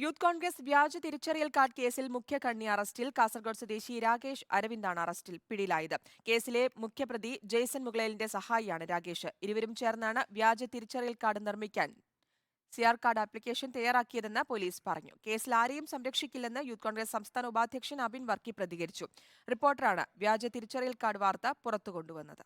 Youth Congress വ്യാജ തിരിച്ചറിയൽ card കേസിൽ മുഖ്യ കണ്ണി അറസ്റ്റിൽ കാസർഗോഡ് സ്വദേശി രാകേഷ് അരവിന്ദാണ് അറസ്റ്റിൽ പിടിയിലായത്. കേസിലെ മുഖ്യപ്രതി ജെയ്സൺ മുകളേലിന്റെ സഹായിയാണ് രാകേഷ്. ഇരുവരും ചേർന്നാണ് വ്യാജ തിരിച്ചറിയൽ കാർഡ് നിർമ്മിക്കാൻ സിആർ കാർഡ് ആപ്ലിക്കേഷൻ തയ്യാറാക്കിയതെന്ന് പോലീസ് പറഞ്ഞു. കേസിൽ ആരെയും സംരക്ഷിക്കില്ലെന്ന് യൂത്ത് കോൺഗ്രസ് സംസ്ഥാന ഉപാധ്യക്ഷൻ അബിൻ വർക്കി പ്രതികരിച്ചു. റിപ്പോർട്ടറാണ് വ്യാജ തിരിച്ചറിയൽ കാർഡ് വാർത്ത പുറത്തു കൊണ്ടുവന്നത്.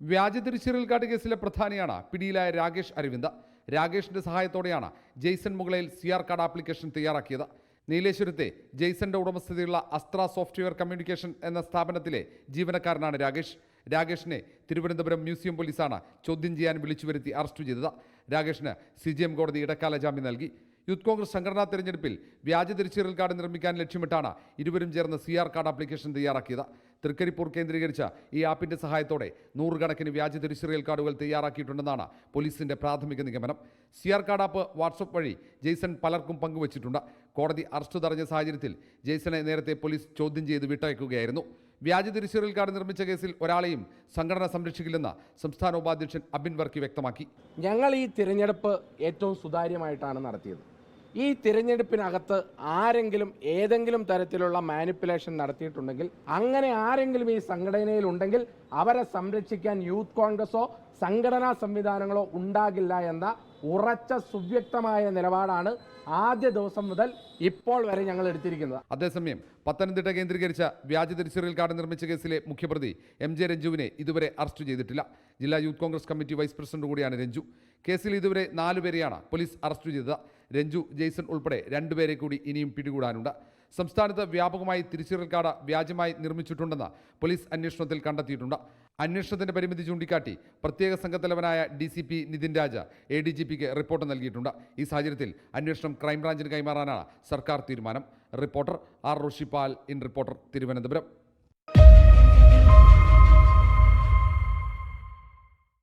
വ്യാജ തിരിച്ചറിയൽ കാർഡ് കേസിലെ പ്രധാനിയാണ് പിടിയിലായ രാകേഷ് അരവിന്ദ്. രാകേഷിന്റെ സഹായത്തോടെയാണ് ജെയ്സൺ മുകളയിൽ സി ആർ കാർഡ് ആപ്ലിക്കേഷൻ തയ്യാറാക്കിയത്. നീലേശ്വരത്തെ ജെയ്സന്റെ ഉടമസ്ഥതയുള്ള അസ്ത്ര സോഫ്റ്റ്വെയർ കമ്മ്യൂണിക്കേഷൻ എന്ന സ്ഥാപനത്തിലെ ജീവനക്കാരനാണ് രാകേഷ്. രാകേഷിനെ തിരുവനന്തപുരം മ്യൂസിയം പോലീസാണ് ചോദ്യം ചെയ്യാൻ വിളിച്ചു വരുത്തി അറസ്റ്റ് ചെയ്തത്. രാകേഷിന് സി കോടതി ഇടക്കാല ജാമ്യം നൽകി. യൂത്ത് കോൺഗ്രസ് സംഘടനാ തെരഞ്ഞെടുപ്പിൽ വ്യാജ തിരിച്ചറിയൽ കാർഡ് നിർമ്മിക്കാൻ ലക്ഷ്യമിട്ടാണ് ഇരുവരും ചേർന്ന് സി ആർ കാർഡ് ആപ്ലിക്കേഷൻ തയ്യാറാക്കിയത്. തൃക്കരിപ്പൂർ കേന്ദ്രീകരിച്ച ഈ ആപ്പിന്റെ സഹായത്തോടെ നൂറുകണക്കിന് വ്യാജ തിരിച്ചറിയൽ കാർഡുകൾ തയ്യാറാക്കിയിട്ടുണ്ടെന്നാണ് പോലീസിന്റെ പ്രാഥമിക നിഗമനം. C R card app WhatsApp വഴി ജെയ്സൺ പലർക്കും പങ്കുവച്ചിട്ടുണ്ട്. കോടതി അറസ്റ്റ് തടഞ്ഞ സാഹചര്യത്തിൽ ജെയ്സനെ നേരത്തെ പോലീസ് ചോദ്യം ചെയ്ത് വിട്ടയക്കുകയായിരുന്നു. വ്യാജ തിരിച്ചറിയൽ കാർഡ് നിർമ്മിച്ച കേസിൽ ഒരാളെയും സംഘടന സംരക്ഷിക്കില്ലെന്ന് സംസ്ഥാന ഉപാധ്യക്ഷൻ അബിൻ വർക്കി വ്യക്തമാക്കി. ഞങ്ങൾ ഈ തിരഞ്ഞെടുപ്പ് ഏറ്റവും സുതാര്യമായിട്ടാണ് നടത്തിയത്. ഈ തിരഞ്ഞെടുപ്പിനകത്ത് ആരെങ്കിലും ഏതെങ്കിലും തരത്തിലുള്ള മാനിപ്പുലേഷൻ നടത്തിയിട്ടുണ്ടെങ്കിൽ അങ്ങനെ ആരെങ്കിലും ഈ സംഘടനയിൽ ഉണ്ടെങ്കിൽ അവരെ സംരക്ഷിക്കാൻ യൂത്ത് കോൺഗ്രസോ സംഘടനാ സംവിധാനങ്ങളോ ഉണ്ടാകില്ല എന്ന ഉറച്ച സുവ്യക്തമായ നിലപാടാണ് ആദ്യ ദിവസം മുതൽ ഇപ്പോൾ വരെ ഞങ്ങൾ എടുത്തിരിക്കുന്നത്. അതേസമയം പത്തനംതിട്ട കേന്ദ്രീകരിച്ച വ്യാജ തിരിച്ചറിയൽ കാർഡ് നിർമ്മിച്ച കേസിലെ മുഖ്യപ്രതി എം ജെ രഞ്ജുവിനെ ഇതുവരെ അറസ്റ്റ് ചെയ്തിട്ടില്ല. ജില്ലാ youth Congress committee vice president കൂടിയാണ് രഞ്ജു. കേസിൽ ഇതുവരെ നാലുപേരെയാണ് പോലീസ് അറസ്റ്റ് ചെയ്തത്. രഞ്ജു ജെയ്സൺ ഉൾപ്പെടെ രണ്ടുപേരെ കൂടി ഇനിയും പിടികൂടാനുണ്ട്. സംസ്ഥാനത്ത് വ്യാപകമായി തിരിച്ചറിയൽ കാർഡ് വ്യാജമായി നിർമ്മിച്ചിട്ടുണ്ടെന്ന് പോലീസ് അന്വേഷണത്തിൽ കണ്ടെത്തിയിട്ടുണ്ട്. അന്വേഷണത്തിന്റെ പരിമിതി ചൂണ്ടിക്കാട്ടി പ്രത്യേക സംഘത്തലവനായ D C P Nithin Raja A D G pick report നൽകിയിട്ടുണ്ട്. ഈ സാഹചര്യത്തിൽ അന്വേഷണം ക്രൈംബ്രാഞ്ചിന് കൈമാറാനാണ് സർക്കാർ തീരുമാനം. Reporter R Roshipal in reporter Thiruvananthapuram.